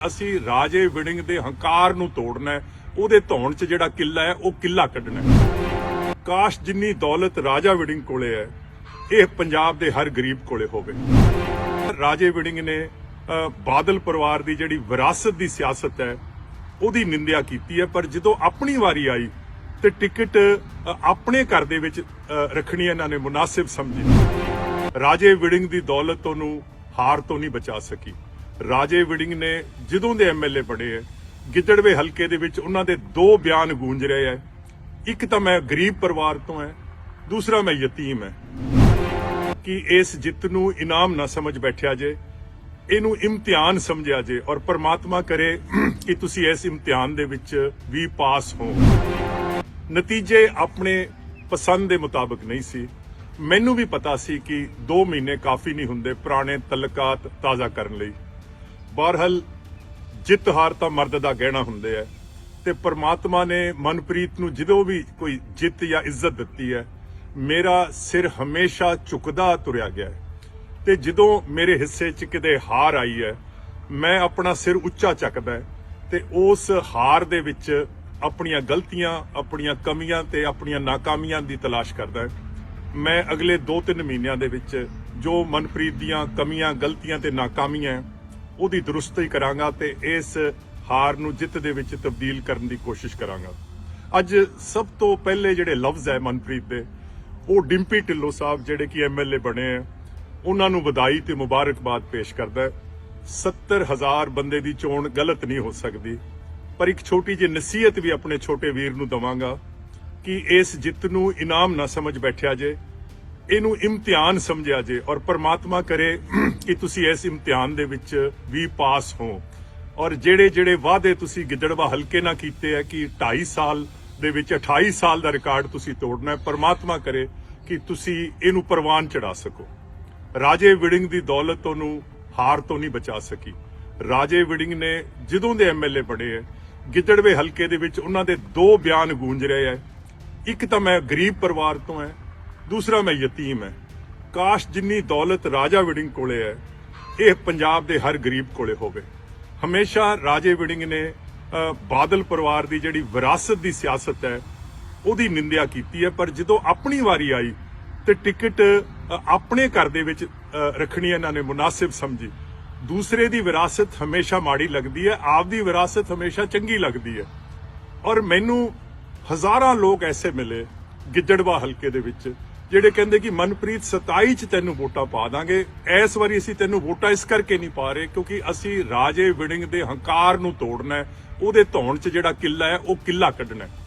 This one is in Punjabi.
ਅਸੀਂ ਰਾਜੇ ਵਿਡਿੰਗ ਦੇ ਹੰਕਾਰ ਨੂੰ ਤੋੜਨਾ ਹੈ, ਉਹਦੇ ਧੌਣ 'ਚ ਜਿਹੜਾ ਕਿੱਲਾ ਹੈ, ਉਹ ਕਿੱਲਾ ਕੱਢਣਾ ਹੈ। ਕਾਸ਼ ਜਿੰਨੀ ਦੌਲਤ ਰਾਜਾ ਵਿਡਿੰਗ ਕੋਲੇ ਹੈ, ਇਹ ਪੰਜਾਬ ਦੇ ਹਰ ਗਰੀਬ ਕੋਲੇ ਹੋਵੇ। ਰਾਜੇ ਵਿਡਿੰਗ ਨੇ ਬਾਦਲ ਪਰਿਵਾਰ ਦੀ ਜਿਹੜੀ ਵਿਰਾਸਤ ਦੀ ਸਿਆਸਤ ਹੈ, ਉਹਦੀ ਨਿੰਦਿਆ ਕੀਤੀ ਹੈ, ਪਰ ਜਦੋਂ ਆਪਣੀ ਵਾਰੀ ਆਈ ਤੇ ਟਿਕਟ ਆਪਣੇ ਘਰ ਦੇ ਵਿੱਚ ਰੱਖਣੀ ਇਹਨਾਂ ਨੇ ਮੁਨਾਸਿਬ ਸਮਝੀ। ਰਾਜੇ ਵਿਡਿੰਗ ਦੀ ਦੌਲਤ ਉਹਨੂੰ ਹਾਰ ਤੋਂ ਨਹੀਂ ਬਚਾ ਸਕੀ। ਰਾਜੇ ਵਿਡਿੰਗ ਨੇ ਜਦੋਂ ਦੇ ਐਮਐਲਏ ਬਣੇ ਹੈ, ਗਿੱਦੜਵੇ ਹਲਕੇ ਦੇ ਵਿੱਚ ਉਹਨਾਂ ਦੇ ਦੋ ਬਿਆਨ ਗੂੰਜ ਰਹੇ ਹੈ। ਇੱਕ ਤਾਂ ਮੈਂ ਗਰੀਬ ਪਰਿਵਾਰ ਤੋਂ ਹੈ, ਦੂਸਰਾ ਮੈਂ ਯਤੀਮ ਹੈ। ਕਿ ਇਸ ਜਿੱਤ ਨੂੰ ਇਨਾਮ ਨਾ ਸਮਝ ਬੈਠਿਆ ਜੇ, ਇਹਨੂੰ ਇਮਤਿਹਾਨ ਸਮਝਿਆ ਜੇ ਔਰ ਪਰਮਾਤਮਾ ਕਰੇ ਕਿ ਤੁਸੀਂ ਇਸ ਇਮਤਿਹਾਨ ਦੇ ਵਿੱਚ ਵੀ ਪਾਸ ਹੋ। ਨਤੀਜੇ ਆਪਣੇ ਪਸੰਦ ਦੇ ਮੁਤਾਬਕ ਨਹੀਂ ਸੀ। ਮੈਨੂੰ ਵੀ ਪਤਾ ਸੀ ਕਿ 2 ਮਹੀਨੇ ਕਾਫੀ ਨਹੀਂ ਹੁੰਦੇ ਪੁਰਾਣੇ ਤਲਕਾਤ ਤਾਜ਼ਾ ਕਰਨ ਲਈ। ਬਹਰਹਲ ਜਿੱਤ ਹਾਰ ਤਾਂ ਮਰਦ ਦਾ ਗਹਿਣਾ ਹੁੰਦੇ ਹੈ ਤੇ ਪ੍ਰਮਾਤਮਾ ਨੇ ਮਨਪ੍ਰੀਤ ਨੂੰ ਜਦੋਂ ਵੀ ਕੋਈ ਜਿੱਤ ਜਾਂ ਇੱਜ਼ਤ ਦਿੱਤੀ ਹੈ, ਮੇਰਾ ਸਿਰ ਹਮੇਸ਼ਾ ਝੁਕਦਾ ਤੁਰਿਆ ਗਿਆ ਹੈ। ਤੇ ਜਦੋਂ ਮੇਰੇ ਹਿੱਸੇ 'ਚ ਕਿਤੇ ਹਾਰ ਆਈ ਹੈ, ਮੈਂ ਆਪਣਾ ਸਿਰ ਉੱਚਾ ਚੱਕਦਾ ਹੈ ਤੇ ਉਸ ਹਾਰ ਦੇ ਵਿੱਚ ਆਪਣੀਆਂ ਗਲਤੀਆਂ, ਆਪਣੀਆਂ ਕਮੀਆਂ ਤੇ ਆਪਣੀਆਂ ਨਾਕਾਮੀਆਂ ਦੀ ਤਲਾਸ਼ ਕਰਦਾ ਮੈਂ ਅਗਲੇ 2-3 ਮਹੀਨਿਆਂ ਦੇ ਵਿੱਚ ਜੋ ਮਨਪ੍ਰੀਤ ਦੀਆਂ ਕਮੀਆਂ, ਗਲਤੀਆਂ ਤੇ ਨਾਕਾਮੀਆਂ ਉਹਦੀ ਦਰੁਸਤੀ ਕਰਾਂਗਾ ਤੇ ਇਸ ਹਾਰ ਨੂੰ ਜਿੱਤ ਦੇ ਵਿੱਚ ਤਬਦੀਲ ਕਰਨ ਦੀ ਕੋਸ਼ਿਸ਼ ਕਰਾਂਗਾ। ਅੱਜ ਸਭ ਤੋਂ ਪਹਿਲੇ ਜਿਹੜੇ ਲਫ਼ਜ਼ ਹੈ ਮਨਪ੍ਰੀਤ ਦੇ, ਉਹ ਡਿੰਪੀ ਢਿੱਲੋਂ ਸਾਹਿਬ ਜਿਹੜੇ ਕਿ ਐਮਐਲਏ ਬਣੇ ਆ, ਉਹਨਾਂ ਨੂੰ ਵਧਾਈ ਤੇ ਮੁਬਾਰਕਬਾਦ ਪੇਸ਼ ਕਰਦਾ ਹੈ। 70000 ਬੰਦੇ ਦੀ ਚੋਣ ਗਲਤ ਨਹੀਂ ਹੋ ਸਕਦੀ, ਪਰ ਇੱਕ ਛੋਟੀ ਜਿਹੀ ਨਸੀਹਤ ਵੀ ਆਪਣੇ ਛੋਟੇ ਵੀਰ ਨੂੰ ਦਵਾਂਗਾ ਕਿ ਇਸ ਜਿੱਤ ਨੂੰ ਇਨਾਮ ਨਾ ਸਮਝ ਬੈਠਿਆ ਜੇ ਇਹਨੂੰ ਇਮਤਿਹਾਨ ਸਮਝਿਆ ਜੇ ਔਰ ਪਰਮਾਤਮਾ ਕਰੇ ਕਿ ਤੁਸੀਂ ਇਸ ਇਮਤਿਹਾਨ ਦੇ ਵਿੱਚ ਵੀ ਪਾਸ ਹੋ। ਔਰ ਜਿਹੜੇ ਜਿਹੜੇ ਵਾਅਦੇ ਤੁਸੀਂ ਗਿੱਦੜਵਾ ਹਲਕੇ ਨਾਲ ਕੀਤੇ ਹੈ ਕਿ 2.5 ਸਾਲ ਦੇ ਵਿੱਚ 28 ਸਾਲ ਦਾ ਰਿਕਾਰਡ ਤੁਸੀਂ ਤੋੜਨਾ ਹੈ, ਪ੍ਰਮਾਤਮਾ ਕਰੇ ਕਿ ਤੁਸੀਂ ਇਹਨੂੰ ਪ੍ਰਵਾਨ ਚੜਾ ਸਕੋ। ਰਾਜੇ ਵਿੜਿੰਗ ਦੀ ਦੌਲਤ ਉਹਨੂੰ ਹਾਰ ਤੋਂ ਨਹੀਂ ਬਚਾ ਸਕੀ। ਰਾਜੇ ਵਿੜਿੰਗ ਨੇ ਜਦੋਂ ਦੇ ਐਮਐਲਏ ਬਣੇ ਹੈ ਗਿੱਦੜਵੇ ਹਲਕੇ ਦੇ ਵਿੱਚ ਉਹਨਾਂ ਦੇ ਦੋ ਬਿਆਨ ਗੂੰਜ ਰਹੇ ਹੈ ਇੱਕ ਤਾਂ ਮੈਂ ਗਰੀਬ ਪਰਿਵਾਰ ਤੋਂ ਹੈ ਦੂਸਰਾ ਮੈਂ ਯਤੀਮ ਹੈ। ਕਾਸ਼ ਜਿੰਨੀ ਦੌਲਤ ਰਾਜਾ ਵਿਡਿੰਗ ਕੋਲੇ ਹੈ ਇਹ ਪੰਜਾਬ ਦੇ ਹਰ ਗਰੀਬ ਕੋਲੇ ਹੋਵੇ। ਹਮੇਸ਼ਾ ਰਾਜੇ ਵਿਡਿੰਗ ਨੇ ਬਾਦਲ ਪਰਿਵਾਰ ਦੀ ਜਿਹੜੀ ਵਿਰਾਸਤ ਦੀ ਸਿਆਸਤ ਹੈ ਉਹਦੀ ਨਿੰਦਿਆ ਕੀਤੀ ਹੈ ਪਰ ਜਦੋਂ ਆਪਣੀ ਵਾਰੀ ਆਈ ਤੇ ਟਿਕਟ ਆਪਣੇ ਘਰ ਦੇ ਵਿੱਚ ਅ, ਰੱਖਣੀ ਇਹਨਾਂ ਨੇ ਮੁਨਾਸਿਬ ਸਮਝੀ। ਦੂਸਰੇ ਦੀ ਵਿਰਾਸਤ ਹਮੇਸ਼ਾ ਮਾੜੀ ਲੱਗਦੀ ਹੈ ਆਪ ਦੀ ਵਿਰਾਸਤ ਹਮੇਸ਼ਾ ਚੰਗੀ ਲੱਗਦੀ ਹੈ। ਔਰ ਮੈਨੂੰ ਹਜ਼ਾਰਾਂ ਲੋਕ ਐਸੇ ਮਿਲੇ ਗਿੱਦੜਵਾ ਹਲਕੇ ਦੇ ਵਿੱਚ ਜਿਹੜੇ ਕਹਿੰਦੇ ਕਿ ਮਨਪ੍ਰੀਤ 27 ਚ ਤੈਨੂੰ ਵੋਟਾਂ ਪਾ ਦਾਂਗੇ, ਇਸ ਵਾਰੀ ਅਸੀਂ ਤੈਨੂੰ ਵੋਟਾਂ ਇਸ ਕਰਕੇ ਨਹੀਂ ਪਾ ਰਹੇ ਕਿਉਂਕਿ ਅਸੀਂ ਰਾਜੇ ਵਿੜਿੰਗ ਦੇ ਹੰਕਾਰ ਨੂੰ ਤੋੜਨਾ ਹੈ, ਉਹਦੇ ਧੌਣ 'ਚ ਜਿਹੜਾ ਕਿੱਲਾ ਹੈ, ਉਹ ਕਿੱਲਾ ਕੱਢਣਾ ਹੈ।